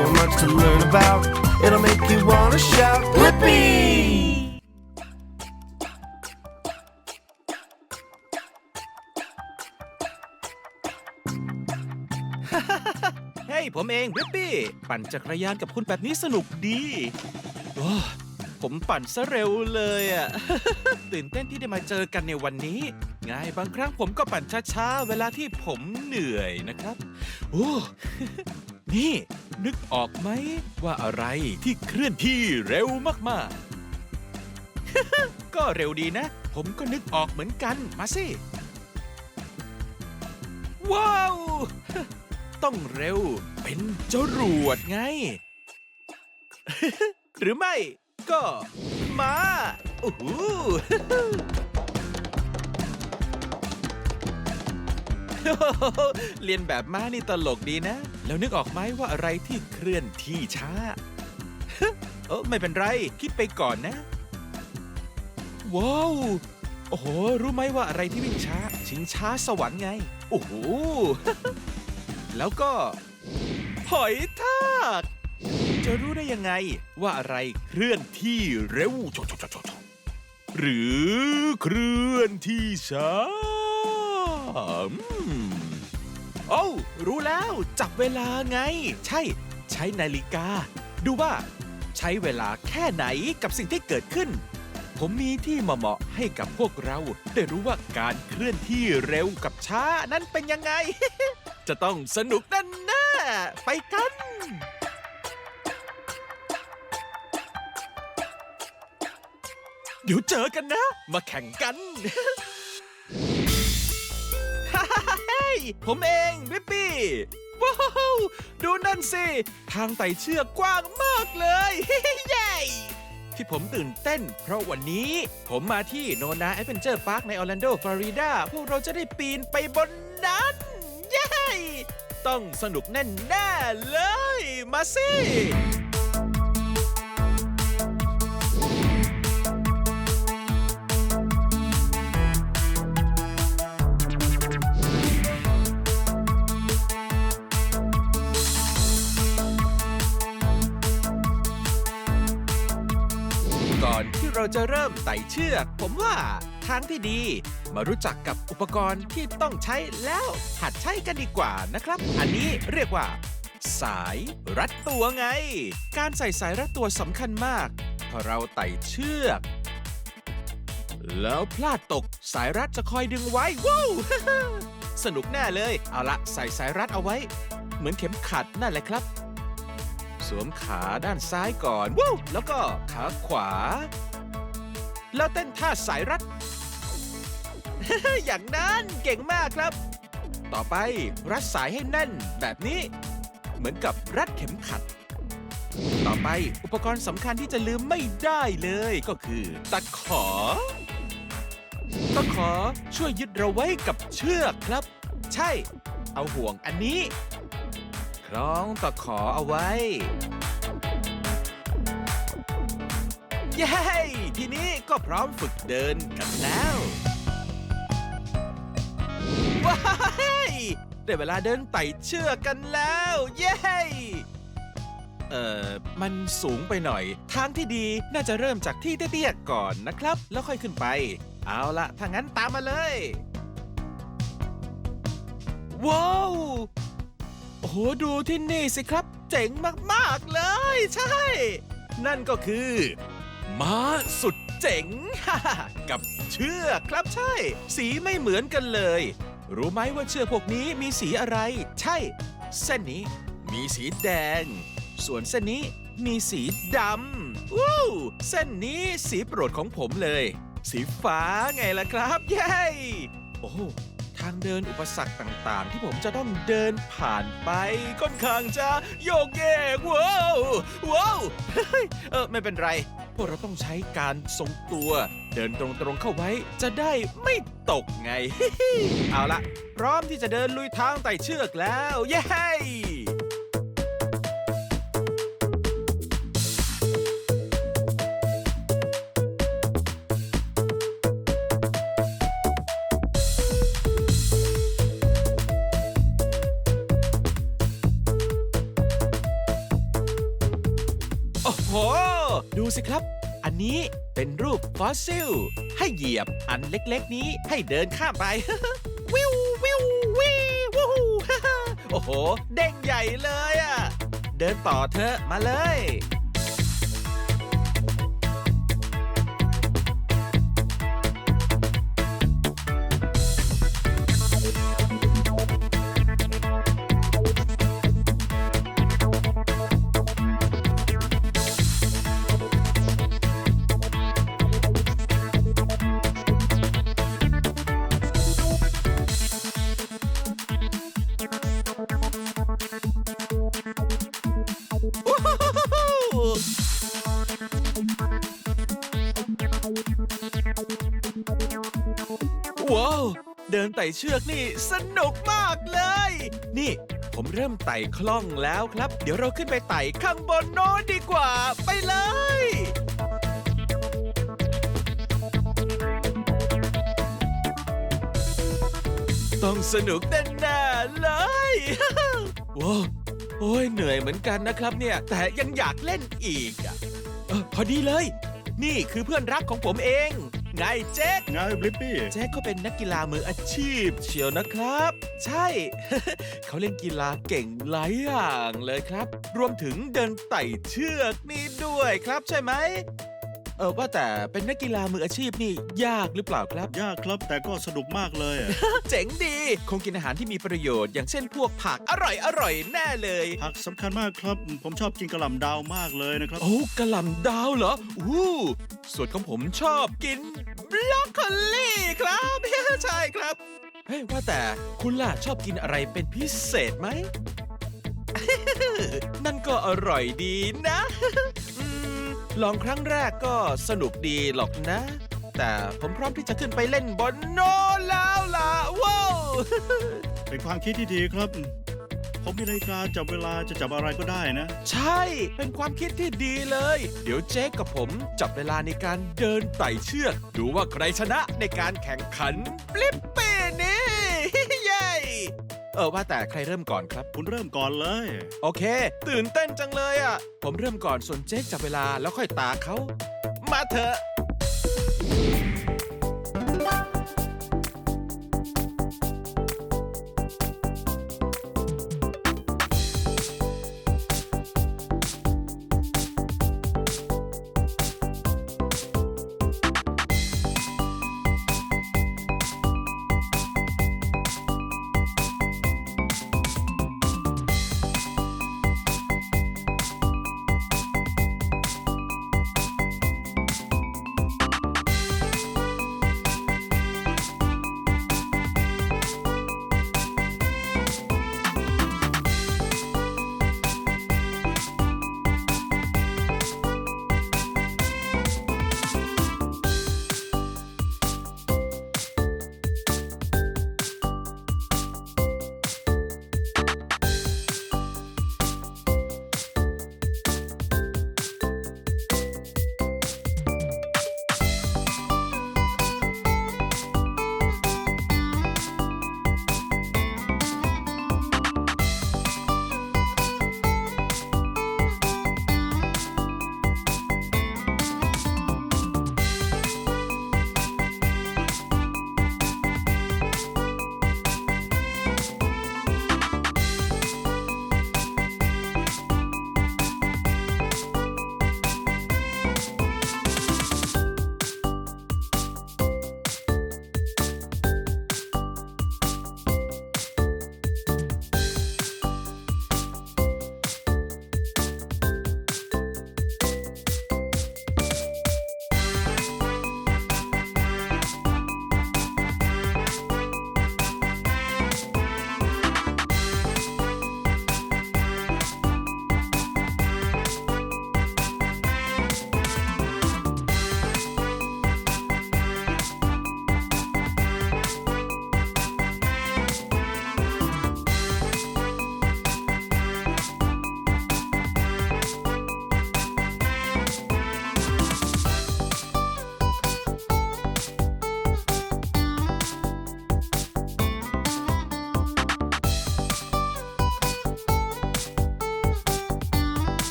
so much to learn about. It'll make you wanna shout, Blippi! เฮ้ผมเองริปปี้ปั่นจักรยานกับคุณแบบนี้สนุกดีโอ้ผมปั่นซะเร็วเลยอะตื่นเต้นที่ได้มาเจอกันในวันนี้ไงบางครั้งผมก็ปั่นช้าๆ เวลาที่ผมเหนื่อยนะครับ โอ้ นี่ นึกออกไหม ว่าอะไรที่เคลื่อนที่เร็วมากๆ ก็เร็วดีนะ ผมก็นึกออกเหมือนกันมาสิ ว้าว ต้องเร็วเป็นจรวดไง หรือไม่ก็มาโอ้โหเรียนแบบม้านี่ตลกดีนะ แล้วนึกออกไหมว่าอะไรที่เคลื่อนที่ช้า เออไม่เป็นไร คิดไปก่อนนะ ว้าว โอ้โห รู้ไหมว่าอะไรที่วิ่งช้า ชิงช้าสวรรค์ไง โอ้โห แล้วก็ หอยทาก จะรู้ได้ยังไง ว่าอะไรเคลื่อนที่เร็วโชโชโชโชโชหรือเคลื่อนที่ช้าอืม โอ้รู้แล้วจับเวลาไง ใช่ ใช้นาฬิกา ดูว่า ใช้เวลาแค่ไหนกับสิ่งที่เกิดขึ้น ผมมีที่เหมาะให้กับพวกเรา ได้รู้ว่าการเคลื่อนที่เร็วกับช้านั้นเป็นยังไง จะต้องสนุกแน่ๆไปกัน เดี๋ยวเจอกันนะ มาแข่งกัน ผมเองวิปปี้ ว้าว ดูนั่นสิ ทางไต่เชือกกว้างมากเลย เย้ที่ผมตื่นเต้น เพราะวันนี้ผมมาที่โนนาแอดเวนเจอร์พาร์คในออร์แลนโดฟลอริดา พวกเราจะได้ปีนไปบนนั้น เย้ ต้องสนุกแน่ๆเลย มาสิ อนที่เราจะเริ่มไต่เชือก ผมว่าทางที่ดี มารู้จักกับอุปกรณ์ที่ต้องใช้แล้วหัดใช้กันดีกว่านะครับ อันนี้เรียกว่า สายรัดตัวไง การใส่สายรัดตัวสำคัญมากพอเราไต่เชือก แล้วพลาดตกสายรัดจะคอยดึงไว้ว้าวสนุกแน่เลย เอาละใส่สายรัดเอาไว้ เหมือนเข็มขัดนั่นแหละครับ สวมขาด้านซ้ายก่อนวู้แล้วก็ขาขวา แล้วเต้นท่าสายรัด อย่างนั้นเก่งมากครับ ต่อไปรัดสายให้แน่นแบบนี้ เหมือนกับรัดเข็มขัด ต่อไปอุปกรณ์สำคัญที่จะลืมไม่ได้เลยก็คือตะขอตะขอช่วยยึดเราไว้กับเชือกครับ ใช่ เอาห่วงอันนี้ คล้องตะขอเอาไว้ เย้ ทีนี้ก็พร้อมฝึกเดินกันแล้ว ว้ายได้เวลาเดินไต่เชือกกันแล้ว เย้ เอ่อ มันสูงไปหน่อย ทางที่ดีน่าจะเริ่มจากที่เตี้ยๆก่อนนะครับ แล้วค่อยขึ้นไป เอาละถ้างั้นตามมาเลย ว้าว โอ้โหดูที่นี่สิครับ เจ๋งมากๆเลย ใช่ นั่นก็คือ ม้าสุดเจ๋ง กับเชือกครับใช่ สีไม่เหมือนกันเลย รู้ไหมว่าเชือกพวกนี้มีสีอะไร ใช่ เส้นนี้มีสีแดง ส่วนเส้นนี้มีสีดำวู้เส้นนี้สีโปรดของผมเลย สีฟ้าไงล่ะครับ เย้ โอ้ ทางเดินอุปสรรคต่างๆ ที่ผมจะต้องเดินผ่านไปค่อนข้างจะโยกเยกว้าวว้าวเฮ้ยเออไม่เป็นไร พวกเราต้องใช้การทรงตัว เดินตรงๆเข้าไว้จะได้ไม่ตกไง เอาละพร้อมที่จะเดินลุยทางไต่เชือกแล้ว เย้ โอ้โห ดูสิครับ อันนี้เป็นรูปฟอสซิล ให้เหยียบอันเล็กๆนี้ให้เดินข้ามไป วิววิววิววู้ฮู้โอ้โห เด้งใหญ่เลยอะเดินต่อเถอะมาเลย ว้าวเดินไต่เชือกนี่สนุกมากเลย นี่ ผมเริ่มไต่คล่องแล้วครับ เดี๋ยวเราขึ้นไปไต่ข้างบนโน้นดีกว่า ไปเลยต้องสนุกแน่ๆเลยว้าวโอ้ยเหนื่อยเหมือนกันนะครับเนี่ย แต่ยังอยากเล่นอีกอะพอดีเลย นี่คือเพื่อนรักของผมเอง ไงเจ๊กไงบลิปปี้แจ็คเขาเป็นนักกีฬามืออาชีพ เชียวนะครับ ใช่ เขาเล่นกีฬาเก่งหลายอย่างเลยครับ รวมถึงเดินไต่เชือกนี่ด้วยครับใช่ไหม เออว่าแต่เป็นนักกีฬามืออาชีพนี่ยากหรือเปล่าครับ ยากครับแต่ก็สนุกมากเลยอะเจ๋งดี คงกินอาหารที่มีประโยชน์ อย่างเช่นพวกผักอร่อยอร่อยๆแน่เลย ผักสำคัญมากครับ ผมชอบกินกระหล่ำดาวมากเลยนะครับโอ้กระหล่ำดาวเหรออู้ส่วนของผมชอบกินบรอกโคลีครับ ใช่ครับเฮ้ยว่าแต่คุณล่ะชอบกินอะไรเป็นพิเศษไหม นั่นก็อร่อยดีนะอืม ลองครั้งแรกก็สนุกดีหรอกนะ แต่ผมพร้อมที่จะขึ้นไปเล่นบนโน้นแล้วล่ะว้าวเป็นความคิดที่ดีครับ ผมมีนาฬิกาจับเวลาจะจับอะไรก็ได้นะ ใช่เป็นความคิดที่ดีเลย เดี๋ยวเจ๊กับผมจับเวลาในการเดินไต่เชือก ดูว่าใครชนะในการแข่งขันปลิปเป้นี่เย้ เออว่าแต่ใครเริ่มก่อนครับ คุณเริ่มก่อนเลย โอเค ตื่นเต้นจังเลยอะ ผมเริ่มก่อนส่วนเจ๊จับเวลาแล้วค่อยตาเขา มาเถอะ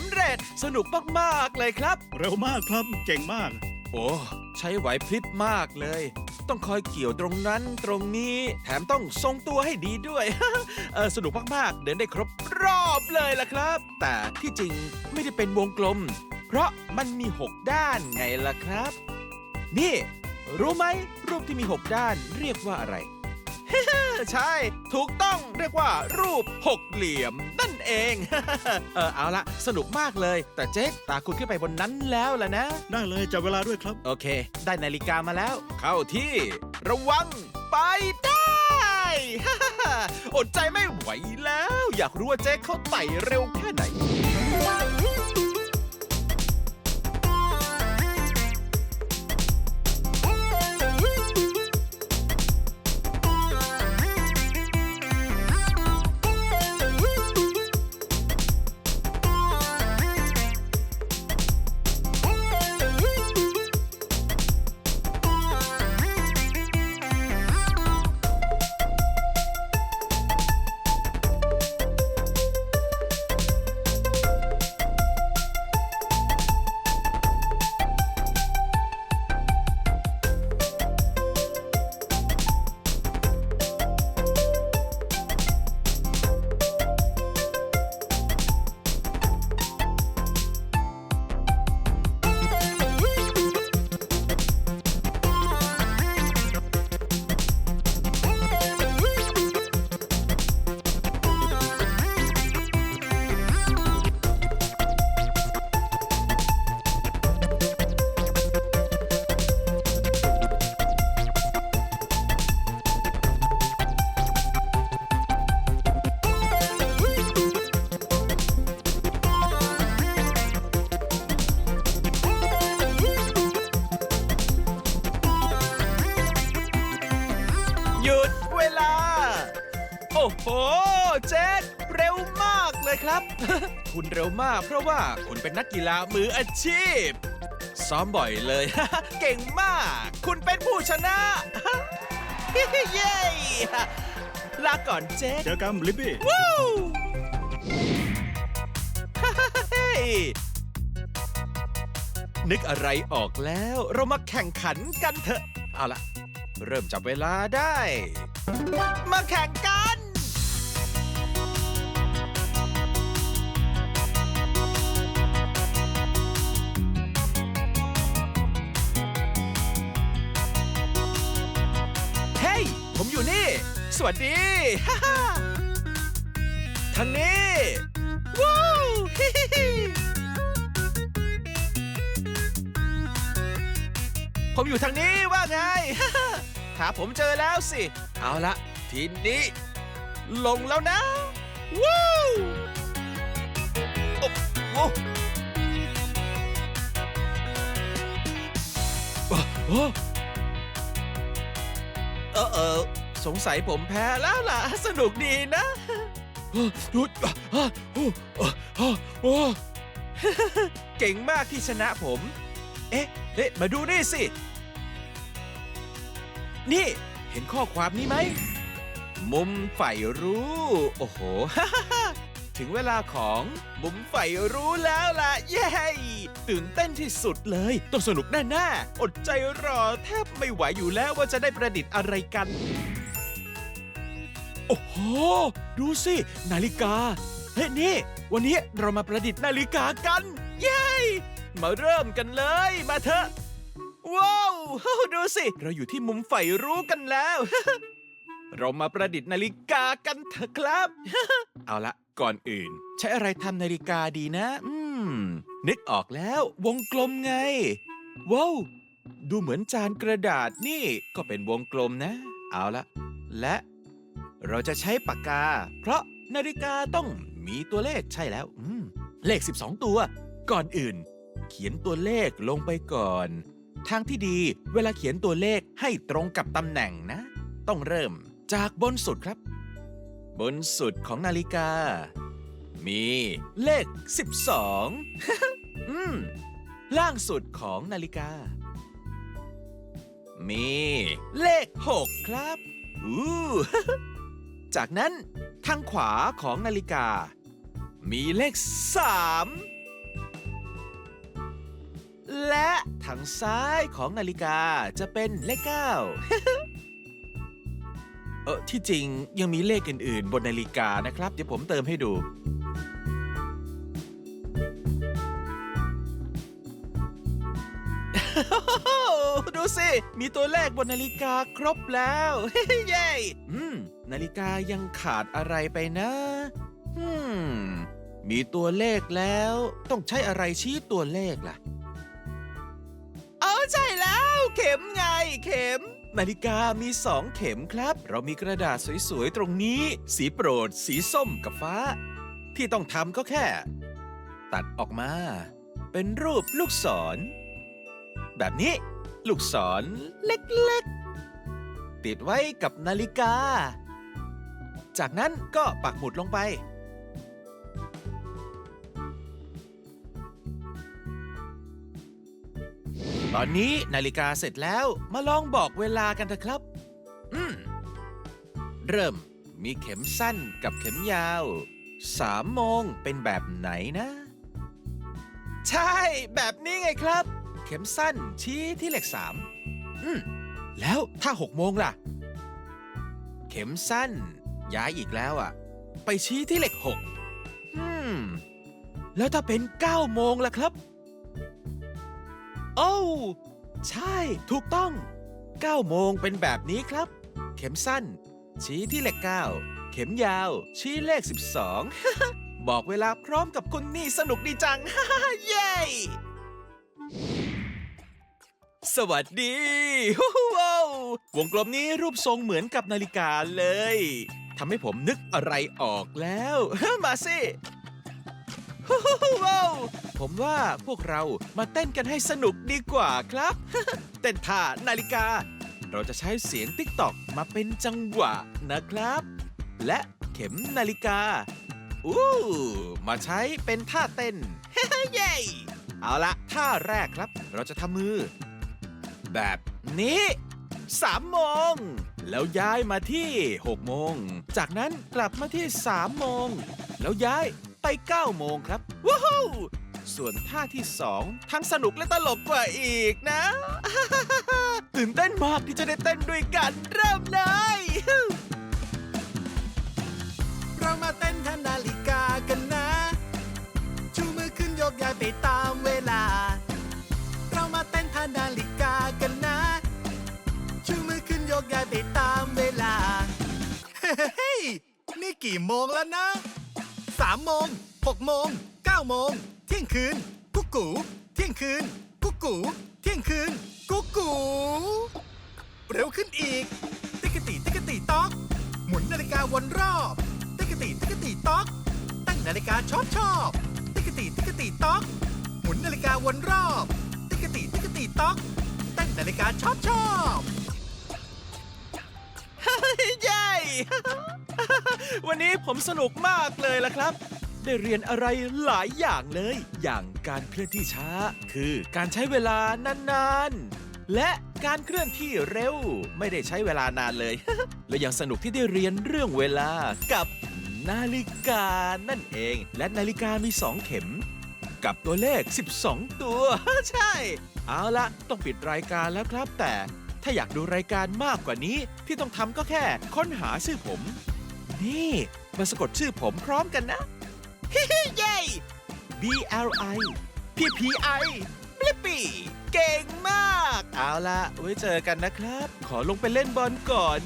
ำเร็จสนุกมากๆเลยครับ เร็วมากครับเก่งมาก โอ้ใช้ไหวพริบมากเลย ต้องคอยเกี่ยวตรงนั้นตรงนี้ แถมต้องทรงตัวให้ดีด้วย เออสนุกมากๆ เดินได้ครบรอบเลยล่ะครับ แต่ที่จริงไม่ได้เป็นวงกลม เพราะมันมี 6 ด้านไงล่ะครับ นี่ รู้ไหมรูปที่มี 6 ด้านเรียกว่าอะไร ใช่ ถูกต้องเรียกว่า รูปหกเหลี่ยม นั่นเอง เออเอาละสนุกมากเลย แต่เจ๊ตาคุณขึ้นไปบนนั้นแล้วล่ะนะ ได้เลยจับเวลาด้วยครับ โอเค ได้นาฬิกามาแล้ว เข้าที่ ระวัง ไปได้ อดใจไม่ไหวแล้ว อยากรู้ว่าเจ๊เขาไต่เร็วแค่ไหน โอ้โห เจ๊เร็วมากเลยครับ คุณเร็วมากเพราะว่าคุณเป็นนักกีฬามืออาชีพ ซ้อมบ่อยเลย เก่งมาก คุณเป็นผู้ชนะ เย้ลาก่อนเจ๊เจอกันลิปปี้ วู้เฮ้ยนึกอะไรออกแล้ว เรามาแข่งขันกันเถอะ เอาละเริ่มจับเวลาได้ มาแข่งกัน นี่ สวัสดีฮ่าฮ่าทางนี้ว้าวฮิฮิฮิผมอยู่ทางนี้ว่าไงฮ่าฮ่าหาผมเจอแล้วสิ เอาละทีนี้ ลงแล้วนะว้าวโอ้โอ้โอ้โอ้เออเออ สงสัยผมแพ้แล้วล่ะ สนุกดีนะเก่งมากที่ชนะผม เอ๊ะเอ๊ะมาดูนี่สิ นี่เห็นข้อความนี้ไหม มุมใฝ่รู้ โอ้โห ถึงเวลาของมุมใฝ่รู้แล้วล่ะ เย้ ตื่นเต้นที่สุดเลย ต้องสนุกแน่ๆ อดใจรอแทบไม่ไหวอยู่แล้วว่าจะได้ประดิษฐ์อะไรกัน โอ้โห ดูสิ นาฬิกา เฮ้ยนี่ วันนี้เรามาประดิษฐ์นาฬิกากัน เย้ มาเริ่มกันเลย มาเถอะ ว้าว ดูสิ เราอยู่ที่มุมใฝ่รู้กันแล้ว เรามาประดิษฐ์นาฬิกากันเถอะครับ เอาละก่อนอื่น ใช้อะไรทำนาฬิกาดีนะ อืม นึกออกแล้ว วงกลมไง ว้าวดูเหมือนจานกระดาษนี่ก็เป็นวงกลมนะ เอาละและ เราจะใช้ปากกา เพราะนาฬิกาต้องมีตัวเลขใช่แล้วอืมเลข 12 ตัว ก่อนอื่น เขียนตัวเลขลงไปก่อน ทางที่ดีเวลาเขียนตัวเลขให้ตรงกับตำแหน่งนะ ต้องเริ่มจากบนสุดครับ บนสุดของนาฬิกา มีเลข 12 อืม ล่างสุดของนาฬิกา มีเลข 6 ครับ อู้ จากนั้นทางขวาของนาฬิกา มีเลข 3 และทางซ้ายของนาฬิกาจะเป็นเลข 9 เออที่จริงยังมีเลขอื่น ๆ บนนาฬิกานะครับ เดี๋ยวผมเติมให้ดูดูสิ มีตัวเลขบนนาฬิกาครบแล้ว เย้ อืม นาฬิกายังขาดอะไรไปนะอืมมีตัวเลขแล้วต้องใช้อะไรชี้ตัวเลขล่ะเอาใช่แล้ว เข็มไงเข็ม นาฬิกามีสองเข็มครับ เรามีกระดาษสวยๆ ตรงนี้ สีโปรด สีส้มกับฟ้า ที่ต้องทำก็แค่ ตัดออกมา เป็นรูปลูกศร แบบนี้ ลูกศรเล็กๆ ติดไว้กับนาฬิกา จากนั้นก็ปักหมุดลงไป ตอนนี้นาฬิกาเสร็จแล้วมาลองบอกเวลากันเถอะครับ อืม เริ่มมีเข็มสั้นกับเข็มยาวสามโมงเป็นแบบไหนนะ ใช่ แบบนี้ไงครับ เข็มสั้นชี้ที่เลขสามอืม แล้วถ้าหกโมงล่ะ เข็มสั้น ย้ายอีกแล้วอะ ไปชี้ที่เลขหกอืม แล้วถ้าเป็นเก้าโมงล่ะครับ โอ้วใช่ ถูกต้อง9โมงเป็นแบบนี้ครับ เข็มสั้น ชี้ที่เลข9เข็มยาว ชี้เลข12บอกเวลาพร้อมกับคุณนี่สนุกดีจัง เย้สวัสดีว้าววงกลมนี้รูปทรงเหมือนกับนาฬิกาเลย ทำให้ผมนึกอะไรออกแล้ว มาสิว้าวผมว่าพวกเรามาเต้นกันให้สนุกดีกว่าครับ เต้นท่านาฬิกา เราจะใช้เสียงติ๊กตอกมาเป็นจังหวะนะครับ และเข็มนาฬิกา อู้ มาใช้เป็นท่าเต้น เย้เอาละท่าแรกครับ เราจะทำมือ แบบนี้ สามโมง แล้วย้ายมาที่หกโมง จากนั้นกลับมาที่สามโมง แล้วย้ายไป 9 โมงครับว้าวส่วนท่าที่ 2 ทั้งสนุกและตลกกว่าอีกนะ ตื่นเต้นมากที่จะได้เต้นด้วยกันเริ่มเลย เรามาเต้นทันนาฬิกากันนะ ชูมือขึ้นยกย้ายไปตามเวลา เรามาเต้นทันนาฬิกา ยกย้ายไปตามเวลา เฮ้ย นี่กี่โมงแล้วนะสามโมงหกโมงเก้าโมง เที่ยงคืน กุ๊กกูเที่ยงคืน กุ๊กกูเที่ยงคืน กุ๊กกูเร็วขึ้นอีก ติ๊กติติ๊กติต๊อก หมุนนาฬิกาวนรอบ ติ๊กติติ๊กติต๊อก ตั้งนาฬิกาชอบชอบ ติ๊กติติ๊กติต๊อก หมุนนาฬิกาวนรอบ ติ๊กติติ๊กติต๊อก ตั้งนาฬิกาชอบชอบ วันนี้ผมสนุกมากเลยล่ะครับ ได้เรียนอะไรหลายอย่างเลย อย่างการเคลื่อนที่ช้า คือการใช้เวลานานๆ และการเคลื่อนที่เร็ว ไม่ได้ใช้เวลานานเลย และยังสนุกที่ได้เรียนเรื่องเวลากับนาฬิกานั่นเอง และนาฬิกามี2เข็ม กับตัวเลข 12 ตัว ใช่ เอาละต้องปิดรายการแล้วครับแต่ ถ้าอยากดูรายการมากกว่านี้ที่ต้องทำก็แค่ ค้นหาชื่อผม นี่ มาสะกดชื่อผมพร้อมกันนะเย้ B L I P P I บลิปปี้เก่งมาก เอาละไว้เจอกันนะครับ ขอลงไปเล่นบอลก่อน